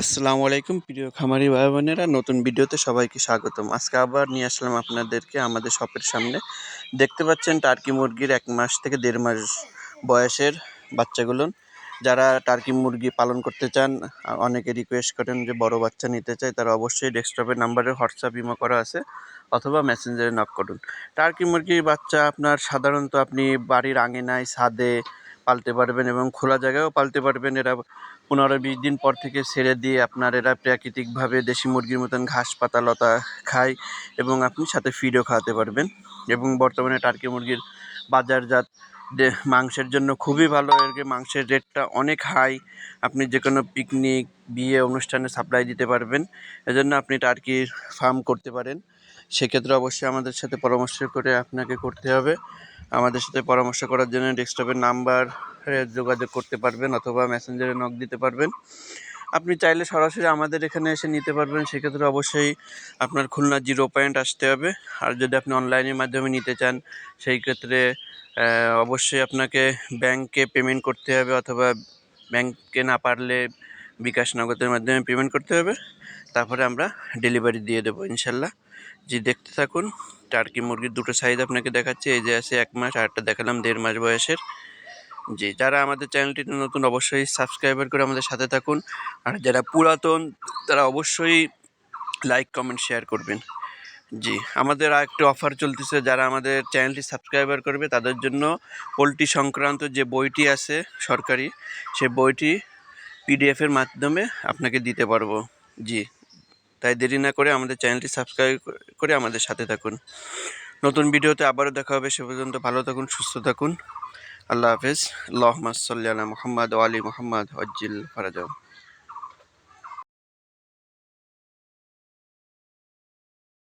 আসসালামু আলাইকুম, প্রিয় খামারি ভাই বোনেরা নতুন ভিডিওতে সবাইকে স্বাগতম। আজকে আবার নিয়ে আসলাম আপনাদেরকে আমাদের শপের সামনে। দেখতে পাচ্ছেন টার্কি মুরগির এক মাস থেকে দেড় মাস বয়সের বাচ্চাগুলো। যারা টার্কি মুরগি পালন করতে চান, অনেকে রিকোয়েস্ট করেন যে বড় বাচ্চা নিতে চায়, তারা অবশ্যই ডেস্কটপের নাম্বারে হোয়াটসঅ্যাপ বিমা করা আছে অথবা মেসেঞ্জারে নক করুন। টার্কি মুরগির বাচ্চা আপনার সাধারণত আপনি বাড়ির আঙিনায়, ছাদে পালতে পারবেন এবং খোলা জায়গায়ও পালতে পারবেন। এরা পনেরো বিশ দিন পর থেকে ছেড়ে দিয়ে আপনার এরা প্রাকৃতিকভাবে দেশি মুরগির মতন ঘাস পাতা লতা খায় এবং আপনি সাথে ফিডও খাওয়াতে পারবেন। এবং বর্তমানে টার্কি মুরগির বাজারজাত মাংসের জন্য খুবই ভালো। এর মাংসের রেটটা অনেক হাই আপনি যে কোনো পিকনিক বিয়ে অনুষ্ঠানে সাপ্লাই দিতে পারবেন। এজন্য আপনি টার্কির ফার্ম করতে পারেন। সেক্ষেত্রে অবশ্যই আমাদের সাথে পরামর্শ করে আপনাকে করতে হবে। আমাদের সাথে পরামর্শ করার জন্য ডেস্কটপের নাম্বার যোগাযোগ করতে পারবেন অথবা মেসেঞ্জারে নক দিতে পারবেন। আপনি চাইলে সরাসরি আমাদের এখানে এসে নিতে পারবেন। সেক্ষেত্রে অবশ্যই আপনার খুলনা জিরো পয়েন্ট আসতে হবে। আর যদি আপনি অনলাইনের মাধ্যমে নিতে চান, সেই ক্ষেত্রে অবশ্যই আপনাকে ব্যাংকে পেমেন্ট করতে হবে অথবা ব্যাংকে না পারলে বিকাশ নগদের মাধ্যমে পেমেন্ট করতে হবে। তারপরে আমরা ডেলিভারি দিয়ে দেবো ইনশাল্লাহ। জি, দেখতে থাকুন। টার্কি মুরগির দুটো সাইজ আপনাকে দেখাচ্ছি। এই যে আছে এক মাস আর একটা দেখালাম দেড় মাস বয়সের। জি, যারা আমাদের চ্যানেলটিতে নতুন, অবশ্যই সাবস্ক্রাইবার করে আমাদের সাথে থাকুন। আর যারা পুরাতন, তারা অবশ্যই লাইক কমেন্ট শেয়ার করবেন। জি, আমাদের আর একটি অফার চলতেছে। যারা আমাদের চ্যানেলটি সাবস্ক্রাইবার করবে, তাদের জন্য পোলট্রি সংক্রান্ত যে বইটি আছে সরকারি সেই বইটি পিডিএফের মাধ্যমে আপনাকে দিতে পারব। জি। তাই দেরি না করে আমাদের চ্যানেলটি সাবস্ক্রাইব করে আমাদের সাথে থাকুন। নতুন ভিডিওতে আবারও দেখা হবে, সে পর্যন্ত ভালো থাকুন, সুস্থ থাকুন। আল্লাহ হাফেজ। আল্লাহ সাল্লি আলা মোহাম্মদ আলী মোহাম্মদ। অজ্জিল ফারাজাও।